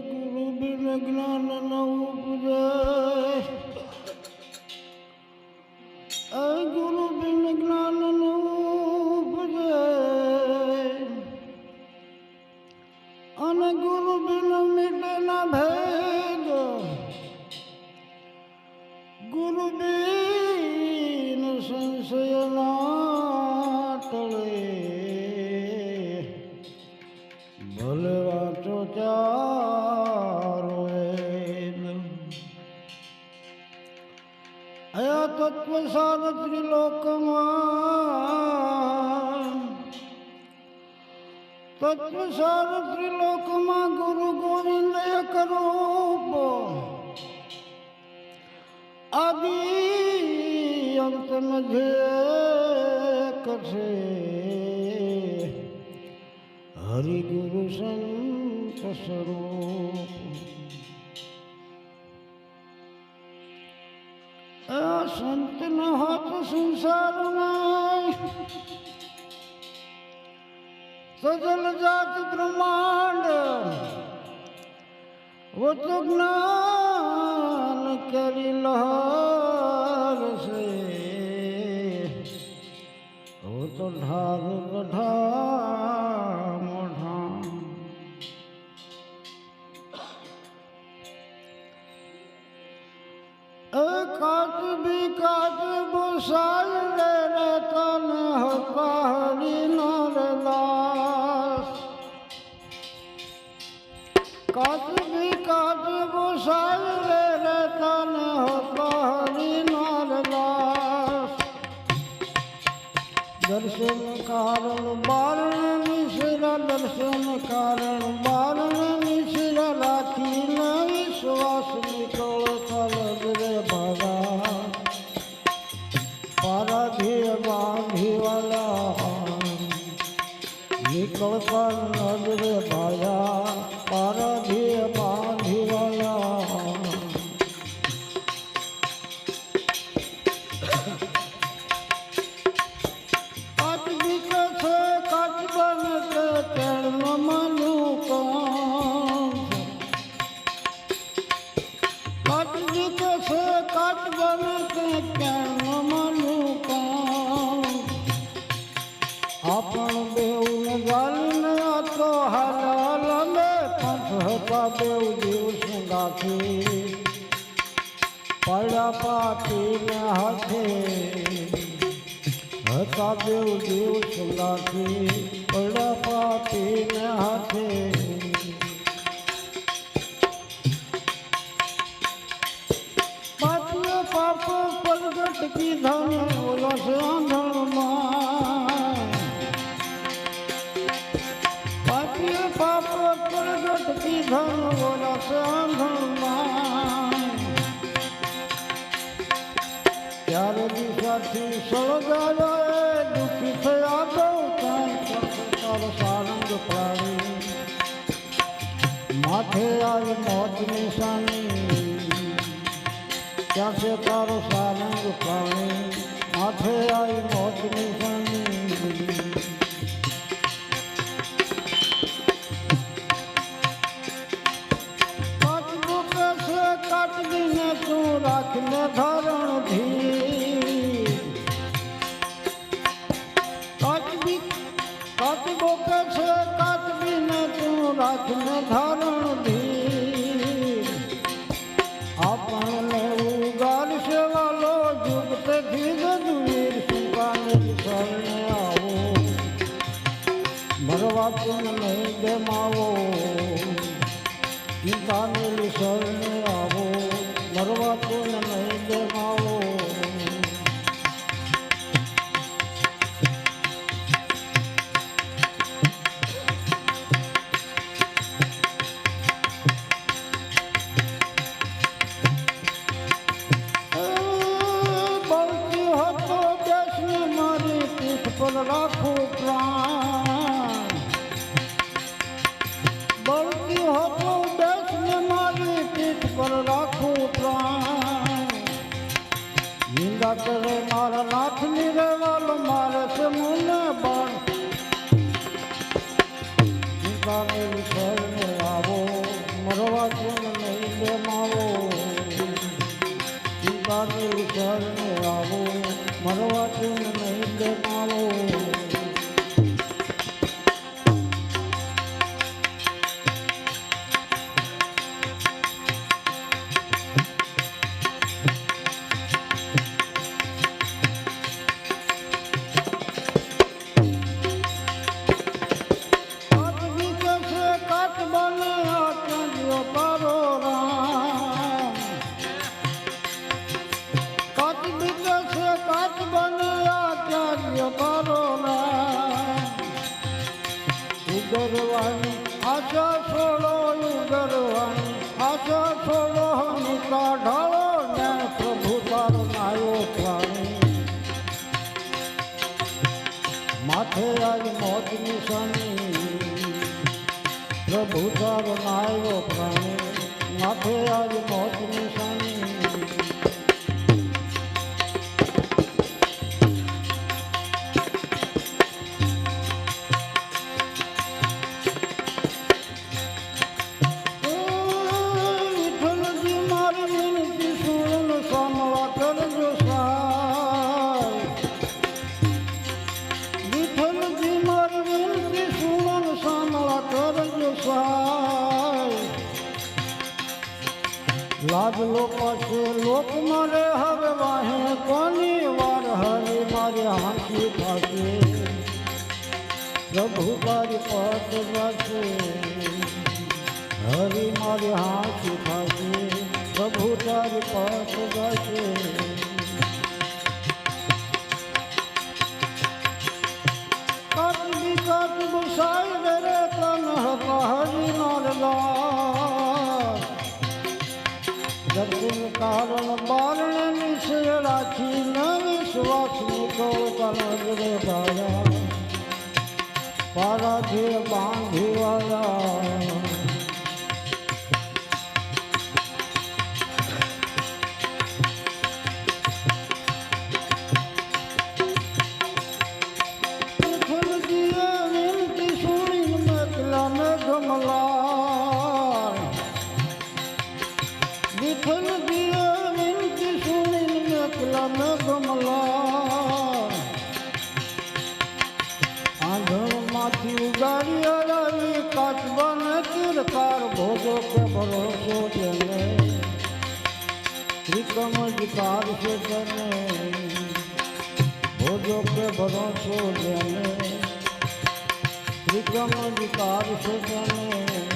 ગુરુ બિન જ્ઞાન ન ઉપજે અ તત્વ સાર ત્રિલોકમાં તત્વ સાર ત્રિલોકમાં ગુરુ ગોવિંદ એક રૂપ. આદિ અંત મધ્ય કરશે. હરિ ગુરુ સંત સ્વરૂપ. સંત ન હોત સંસારમાં. સજલ જાત બ્રહ્માંડ વતો જ્ઞાન કરી લહાર છે. તો ઢાર ગઢાર દળપણ નજરે ભાયા પાર સુંગાથી પડ્યા પાટીને હાથે. હતા દેવ દેવ સંગાથી પડ્યા પાપીને હાથે. પાપ પ્રગટ કીધા ઓલો છે ત્યારે સળગાવે દુઃખી થયા ગૌતાર સારંગ પ્રાણી માથે આવી મોત નિશાની ત્યાં છે તારો સારંગ પ્રાણી માથે આવી મોત નિશાની. રાખને ધરણ ધી મરવા તું નહીં બેમાવો ચિંતાને શરણે આવો મરવા તું નહીં મારા નાથ નિરવાલ મારે છે મને બાણ. ગામે વિસરને આવો, મરવા જેમ નહીં લે માવો ગામે વિસરને આવો, મરવા ઉગરવાની આશા છોડો ઉગરવાની આશા છોડો નિકા ઢાળો ને પ્રભુ તારો નાયો પ્રાણી. માથે આજ મોત નિશાની પ્રભુ તારો નાયો પ્રાણી. માથે આજ જગુન કારણ બારણ નિશ્ચય રાખી ન વિશ્વાસ મૂકો કનજરે ભાયા પારાથી બાંધી વાળા તીરકાર ભોજો કે ભરોસો જેને ત્રિકમ વિકાર છે તેને? ભોજો કે ભરોસો જેને ત્રિકમ વિકાર છે તેને?